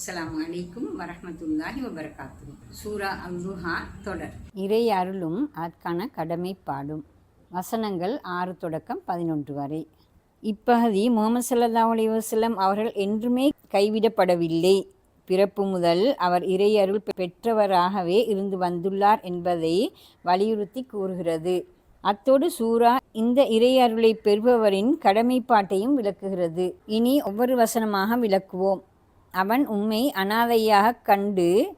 அஸ்லாம் அலைக்கும் வரமத்துல்லாஹி வபரகாத்து சூரா அல்துஹா தொடர். இறை அருளும் அதற்கான கடமைப்பாடும். வசனங்கள் ஆறு தொடக்கம் பதினொன்று வரை. இப்பகுதி முகமது சல்லா அலி வசலம் அவர்கள் என்றுமே கைவிடப்படவில்லை. பிறப்பு முதல் அவர் இறை அருள் பெற்றவராகவே இருந்து வந்துள்ளார் என்பதை வலியுறுத்தி கூறுகிறது. அத்தோடு சூரா இந்த இறை அருளை பெறுபவரின் கடமைப்பாட்டையும் விளக்குகிறது. இனி ஒவ்வொரு வசனமாக விளக்குவோம். அவன் உம்மை அனாதையாக கண்டு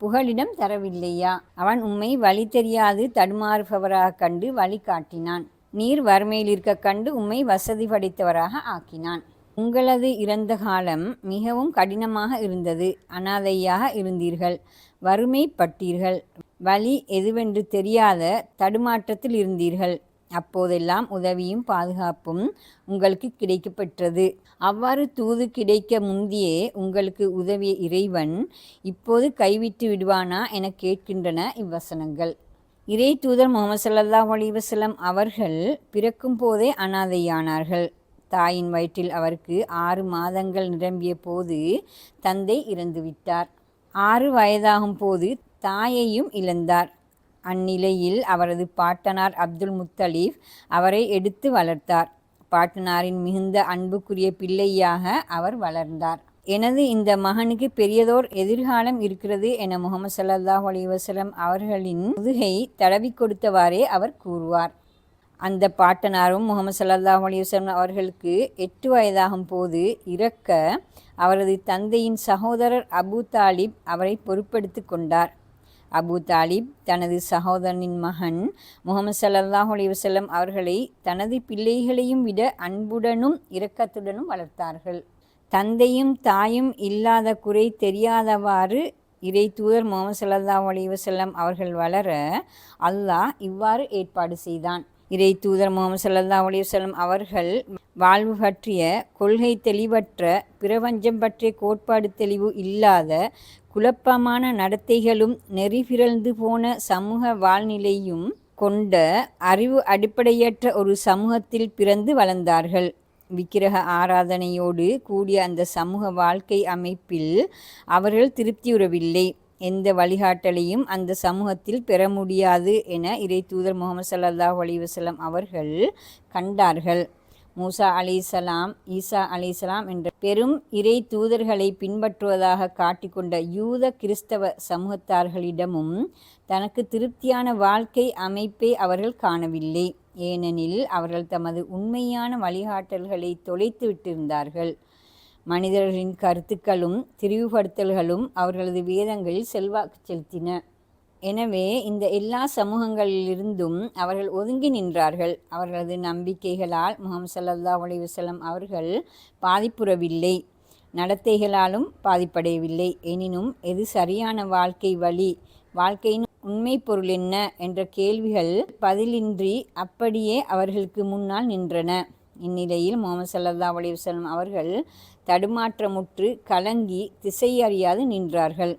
புகலிடம் தரவில்லையா? அவன் உம்மை வழி தெரியாது தடுமாறுபவராக கண்டு வழி காட்டினான். நீர் வறுமையில் இருக்க கண்டு உம்மை வசதி படைத்தவராக ஆக்கினான். உங்களது இறந்த காலம் மிகவும் கடினமாக இருந்தது. அனாதையாக இருந்தீர்கள். வறுமைப்பட்டீர்கள். வழி எதுவென்று தெரியாத தடுமாற்றத்தில் இருந்தீர்கள். அப்போதெல்லாம் உதவியும் பாதுகாப்பும் உங்களுக்கு கிடைக்கப்பெற்றது. அவ்வாறு தூது கிடைக்க முந்தியே உங்களுக்கு உதவிய இறைவன் இப்போது கைவிட்டு விடுவானா என கேட்கின்றன இவ்வசனங்கள். இறை தூதர் முகமது சல்லாஹ் அலிவசலம் அவர்கள் பிறக்கும் போதே அனாதையானார்கள். தாயின் வயிற்றில் அவருக்கு ஆறு மாதங்கள் நிரம்பிய போது தந்தை இறந்துவிட்டார். ஆறு வயதாகும் போது தாயையும் இழந்தார். அந்நிலையில் அவரது பாட்டனார் அப்துல் முத்தலீப் அவரை எடுத்து வளர்த்தார். பாட்டனாரின் மிகுந்த அன்புக்குரிய பிள்ளையாக அவர் வளர்ந்தார். எனது இந்த மகனுக்கு பெரியதோர் எதிர்காலம் இருக்கிறது என முகமது சல்லாஹ் அலி வசலம் அவர்களின் முதுகை தடவி கொடுத்தவாறே அவர் கூறுவார். அந்த பாட்டனாரும் முகமது சல்லாஹ் அலி வசலம் அவர்களுக்கு எட்டு வயதாகும் போது இறக்க அவரது தந்தையின் சகோதரர் அபு தாலிப் அவரை பொறுப்பெடுத்து கொண்டார். அபு தாலிப் தனது சகோதரனின் மகன் முகமது சல்லாஹ் அலிவசல்லம் அவர்களை தனது பிள்ளைகளையும் விட அன்புடனும் இரக்கத்துடனும் வளர்த்தார்கள். தந்தையும் தாயும் இல்லாத குறை தெரியாதவாறு இறை தூதர் முகமது சல்லாஹ் அலி வசல்லம் அவர்கள் வளர அல்லாஹ் இவ்வாறு ஏற்பாடு செய்தான். இறை தூதர் முகமது சல்லா அலி வல்லம் அவர்கள் வாழ்வு பற்றிய கொள்கை தெளிவற்ற பிரபஞ்சம் பற்றிய கோட்பாடு தெளிவு இல்லாத குழப்பமான நடத்தைகளும் நெறிபிறழ்ந்து போன சமூக வாழ்நிலையும் கொண்ட அறிவு அடிப்படையற்ற ஒரு சமூகத்தில் பிறந்து வளர்ந்தார்கள். விக்கிரக ஆராதனையோடு கூடிய அந்த சமூக வாழ்க்கை அமைப்பில் அவர்கள் திருப்தியுறவில்லை எந்த வழிகாட்டலையும் அந்த சமூகத்தில் பெற முடியாது என இறை தூதர் முகமது சல்லாஹ் அலிவசலம் அவர்கள் கண்டார்கள். மூசா அலிசலாம் ஈசா அலிசலாம் என்ற பெரும் இறை தூதர்களை பின்பற்றுவதாக காட்டிக்கொண்ட யூத கிறிஸ்தவ சமூகத்தார்களிடமும் தனக்கு திருப்தியான வாழ்க்கை அமைப்பை அவர்கள் காணவில்லை. ஏனெனில் அவர்கள் தமது உண்மையான வழிகாட்டல்களை தொலைத்து விட்டிருந்தார்கள் மனிதர்களின் கருத்துக்களும் திரிவுபடுத்தல்களும் அவர்களது வேதங்களில் செல்வாக்கு செலுத்தின. எனவே இந்த எல்லா சமூகங்களிலிருந்தும் அவர்கள் ஒதுங்கி நின்றார்கள். அவர்களது நம்பிக்கைகளால் முகம் சல்லா உலைவசலம் அவர்கள் பாதிப்புறவில்லை. நடத்தைகளாலும் பாதிப்படையவில்லை. எனினும் எது சரியான வாழ்க்கை வழி வாழ்க்கையின் உண்மை பொருள் என்ன என்ற கேள்விகள் பதிலின்றி அப்படியே அவர்களுக்கு முன்னால் நின்றன. இந்நிலையில் முகமது சல்லா அலிவசலம் அவர்கள் தடுமாற்றமுற்று கலங்கி திசையறியாது நின்றார்கள்.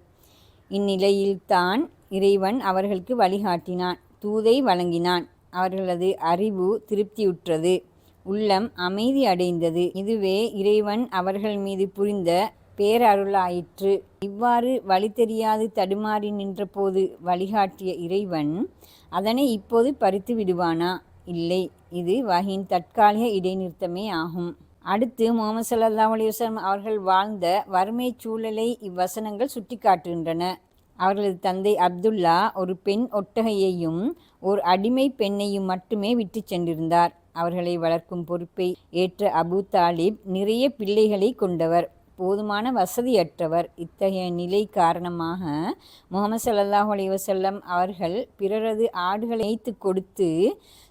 இந்நிலையில்தான் இறைவன் அவர்களுக்கு வழிகாட்டினான். தூதை வழங்கினான். அவர்களது அறிவு திருப்தியுற்றது. உள்ளம் அமைதி அடைந்தது. இதுவே இறைவன் அவர்கள் மீது புரிந்த பேரருளாயிற்று. இவ்வாறு வழி தெரியாது தடுமாறி நின்றபோது வழிகாட்டிய இறைவன் அதனை இப்போது பறித்து விடுவானா? இல்லை. இது வகையின் தற்காலிக இடைநிறுத்தமே ஆகும். அடுத்து முகமது சல்லா அலிவசம் அவர்கள் வாழ்ந்த வறுமை சூழலை இவ்வசனங்கள் சுட்டிக்காட்டுகின்றன. அவர்களது தந்தை அப்துல்லா ஒரு பெண் ஒட்டகையையும் ஒரு அடிமை பெண்ணையும் மட்டுமே விட்டு சென்றிருந்தார். அவர்களை வளர்க்கும் பொறுப்பை ஏற்ற அபு தாலிப் நிறைய பிள்ளைகளை கொண்டவர் போதுமான வசதியற்றவர். இத்தகைய நிலை காரணமாக முகமது சல்லாஹ் அலைவசல்லம் அவர்கள் பிறரது ஆடுகளை வைத்து கொடுத்து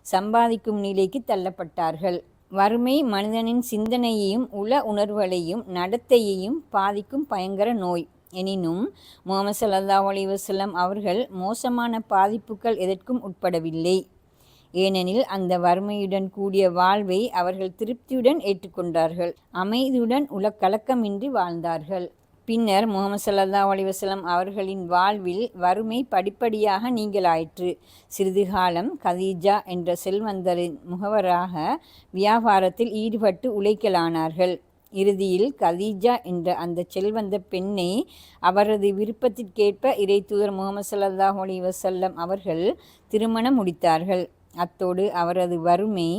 சம்பாதிக்கும் நிலைக்கு தள்ளப்பட்டார்கள். வறுமை மனிதனின் சிந்தனையையும் உள உணர்வுகளையும் நடத்தையையும் பாதிக்கும் பயங்கர நோய். எனினும் முகமது சல்லா அலி அவர்கள் மோசமான பாதிப்புகள் எதற்கும் உட்படவில்லை. ஏனெனில் அந்த வறுமையுடன் கூடிய வாழ்வை அவர்கள் திருப்தியுடன் ஏற்றுக்கொண்டார்கள். அமைதியுடன் உலக்கலக்கமின்றி வாழ்ந்தார்கள். பின்னர் முகமது சல்லா அலிவசலம் அவர்களின் வாழ்வில் வறுமை படிப்படியாக நீங்களாயிற்று சிறிது காலம் கதீஜா என்ற செல்வந்தரின் முகவராக வியாபாரத்தில் ஈடுபட்டு உழைக்கலானார்கள். இறுதியில் கதீஜா என்ற அந்த செல்வந்த பெண்ணை அவரது விருப்பத்திற்கேற்ப இறைத்தூதர் முகமது ஸல்லல்லாஹு அலி வசல்லம் அவர்கள் திருமணம் முடித்தார்கள். அத்தோடு அவரது வறுமை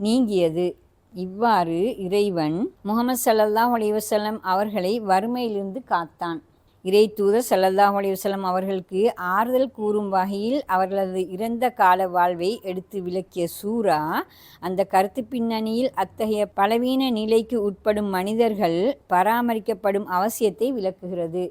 நீங்கியது. இவ்வாறு இறைவன் முகமது ஸல்லல்லாஹு அலைஹி அவர்களை வறுமையிலிருந்து காத்தான். இறை தூதர் ஸல்லல்லாஹு அலைஹி அவர்களுக்கு ஆறுதல் கூறும் வகையில் அவர்களது இறந்த கால வாழ்வை எடுத்து விளக்கிய சூரா அந்த கருத்து பின்னணியில் அத்தகைய பலவீன நிலைக்கு உட்படும் மனிதர்கள் பராமரிக்கப்படும் அவசியத்தை விளக்குகிறது.